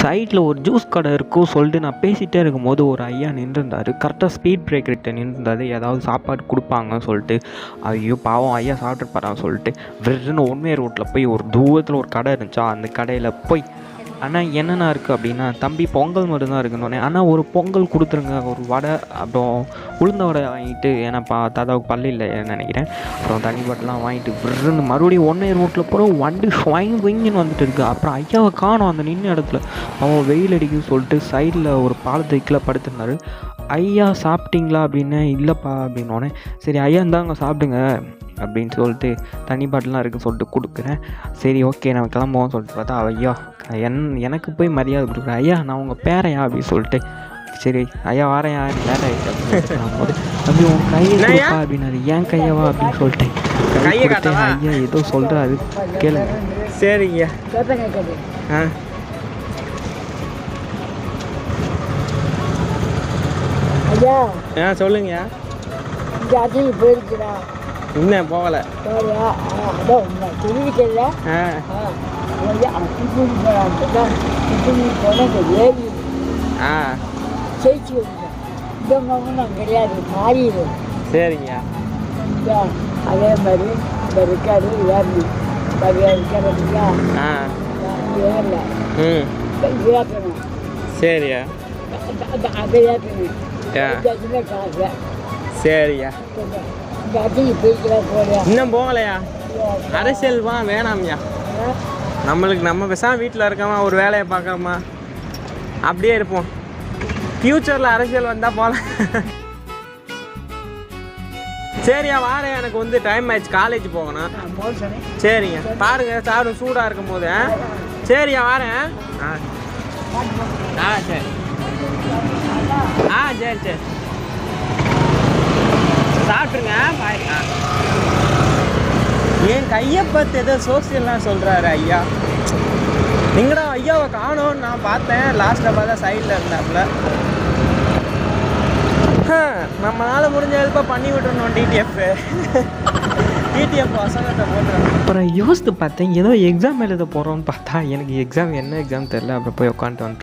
சைடில் ஒரு ஜூஸ் கடை இருக்கும் சொல்லிட்டு நான் பேசிகிட்டே இருக்கும்போது ஒரு ஐயா நின்றுருந்தார். கரெக்டாக ஸ்பீட் பிரேக்கர்கிட்ட நின்றுருந்தாரு. ஏதாவது சாப்பாடு கொடுப்பாங்கன்னு சொல்லிட்டு ஐயோ பாவம் ஐயா சாப்பிட்ருப்பாரான்னு சொல்லிட்டு விருன்னு உண்மை ரோட்டில் போய் ஒரு தூரத்தில் ஒரு கடை இருந்துச்சா? அந்த கடையில் போய் அண்ணா என்னென்ன இருக்குது அப்படின்னா தம்பி பொங்கல் மட்டும்தான் இருக்குன்னு அண்ணா ஒரு பொங்கல் கொடுத்துருங்க. ஒரு வடை அப்புறம் உளுந்த வடை வாங்கிட்டு ஏன்னாப்பா தாதாவுக்கு பல்லு இல்லை நினைக்கிறேன். அப்புறம் தண்ணி பாட்டெலாம் வாங்கிட்டு விருந்து மறுபடியும் ஒன்றே ரோட்டில் போகிறோம் வண்டி ஸ்வைங் விங்கின்னு வந்துட்டு இருக்கு. அப்புறம் ஐயாவை காணும் அந்த நின்ன இடத்துல. அவன் வெயில் அடிக்குன்னு சொல்லிட்டு சைடில் ஒரு பாலத்து கீழே படுத்திருந்தாரு. ஐயா சாப்பிட்டீங்களா? அப்படின்னு இல்லைப்பா அப்படின்னோடனே சரி ஐயா இருந்தாங்க சாப்பிடுங்க அப்படின்னு சொல்லிட்டு தண்ணி பாட்டிலாம் இருக்குன்னு சொல்லிட்டு கொடுக்குறேன். சரி ஓகே நம்ம கிளம்புவோம் சொல்லிட்டு பார்த்தா ஐயா என் எனக்கு போய் மரியாதை கொடுக்குறேன் ஐயா நான் உங்கள் பேரையா? அப்படின்னு சொல்லிட்டு சரி ஐயா வாரையா என் பேரை போது தம்பி உன் கையை கொடுப்பா அப்படின்னாரு. ஏன் கையவா அப்படின்னு சொல்லிட்டு கை கையை கொடுத்தேன். காட்டவா? ஐயா ஏதோ சொல்கிறாரு கேளுங்க. சரிங்க ஆ. ஐயா. ஆ சொல்லுங்க அட்டைக்கு போயிருக்கிறா இன்னும் போகலை. சரியா அதான் உண்மை தெரிவிக்கல ஆ. ஆ ஜெயிச்சு மகனும் கிடையாது மாறிடும் சரிங்க. அதே மாதிரி இந்த இருக்காரு ஏறி சரியா இருக்கிறதுக்கா ஆ. ஏறல ம். ஏற்றணும் சரியா. அதை ஏற்றணும் காசு சரியா இன்னும் போகலையா? அரசியல் வா வேணாம்யா. நம்மளுக்கு நம்ம பேசாம வீட்டில் இருக்காம ஒரு வேலையை பார்க்காம அப்படியே இருப்போம். ஃப்யூச்சரில் அரசியல் வந்தால் போகலாம் சரியா வாரேன் எனக்கு வந்து டைம் ஆயிடுச்சு. காலேஜ் போகணும். சரிங்க. பாருங்க சாப்பிடும் சூடாக இருக்கும் போது? சரியா வாரேன் ஆ. ஆ சரி. ஆ சரி சரி. சாப்பிட்ருங்க பாய் ஆ. என் கையை பார்த்து ஏதோ சோசியல்லாம் சொல்கிறாரு ஐயா. நீங்கடா ஐயாவை காணோன்னு நான் பார்த்தேன். லாஸ்ட்டில் பார்த்தா சைடில் இருந்தாப்புல. நம்மளால் முடிஞ்ச ஹெல்ப்பாக பண்ணி விட்டுறணும் டிடிஎஃப் டிடிஎஃப் வசனத்தை போட்டுறணும். அப்புறம் யோசித்து பார்த்தேன் ஏதோ எக்ஸாம் எழுத போகிறோம்னு பார்த்தா எனக்கு எக்ஸாம் என்ன எக்ஸாம் தெரில அப்புறம் போய் உட்காந்துட்டு வந்துட்டு